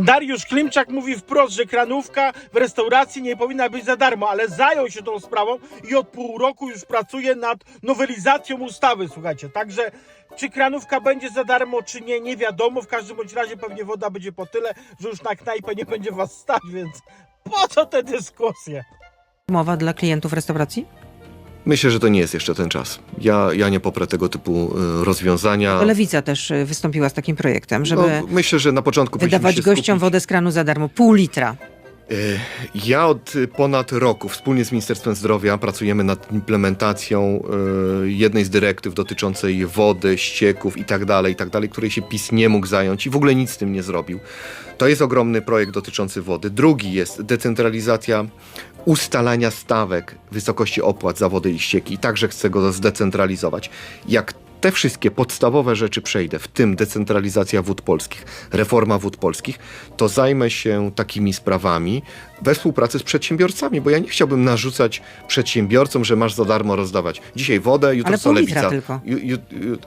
Dariusz Klimczak mówi wprost, że kranówka w restauracji nie powinna być za darmo, ale zajął się tą sprawą i od pół roku już pracuje nad nowelizacją ustawy, słuchajcie. Także czy kranówka będzie za darmo, czy nie, nie wiadomo. W każdym bądź razie pewnie woda będzie po tyle, że już na knajpę nie będzie was stać, więc po co te dyskusje? Umowa dla klientów restauracji? Myślę, że to nie jest jeszcze ten czas. Ja, ja nie poprę tego typu y, rozwiązania. Lewica też y, wystąpiła z takim projektem, żeby No, myślę, że na początku wydawać gościom skupić- wodę z kranu za darmo. Pół litra. Y, Ja od ponad roku wspólnie z Ministerstwem Zdrowia pracujemy nad implementacją jednej z dyrektyw dotyczącej wody, ścieków i tak dalej, i tak której się PiS nie mógł zająć i w ogóle nic z tym nie zrobił. To jest ogromny projekt dotyczący wody. Drugi jest decentralizacja ustalania stawek wysokości opłat za wodę i ścieki i także chcę go zdecentralizować. Jak te wszystkie podstawowe rzeczy przejdę, w tym decentralizacja wód polskich, reforma wód polskich, to zajmę się takimi sprawami we współpracy z przedsiębiorcami, bo ja nie chciałbym narzucać przedsiębiorcom, że masz za darmo rozdawać dzisiaj wodę, jutro Ale solewica. tylko. Ju, ju, ju,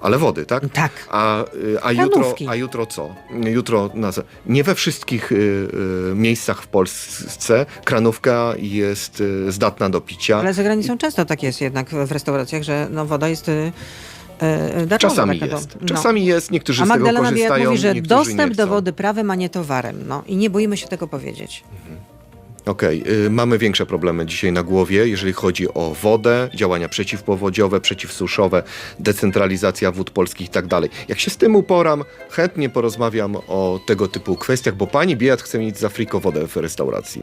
ale wody, tak? Tak. A, y, a, jutro, a jutro co? Jutro na, nie we wszystkich y, y, miejscach w Polsce kranówka jest y, zdatna do picia. Ale za granicą często tak jest jednak w restauracjach, że no, woda jest y, y, darmowa. Czasami taka jest. no. Czasami jest, niektórzy A z tego Magdalena korzystają, mówi, że dostęp do wody prawem, a nie towarem. No i nie boimy się tego powiedzieć. Okej, y, mamy większe problemy dzisiaj na głowie, jeżeli chodzi o wodę, działania przeciwpowodziowe, przeciwsuszowe, decentralizacja wód polskich i tak dalej. Jak się z tym uporam, chętnie porozmawiam o tego typu kwestiach, bo pani Biat chce mieć za friko wodę w restauracji.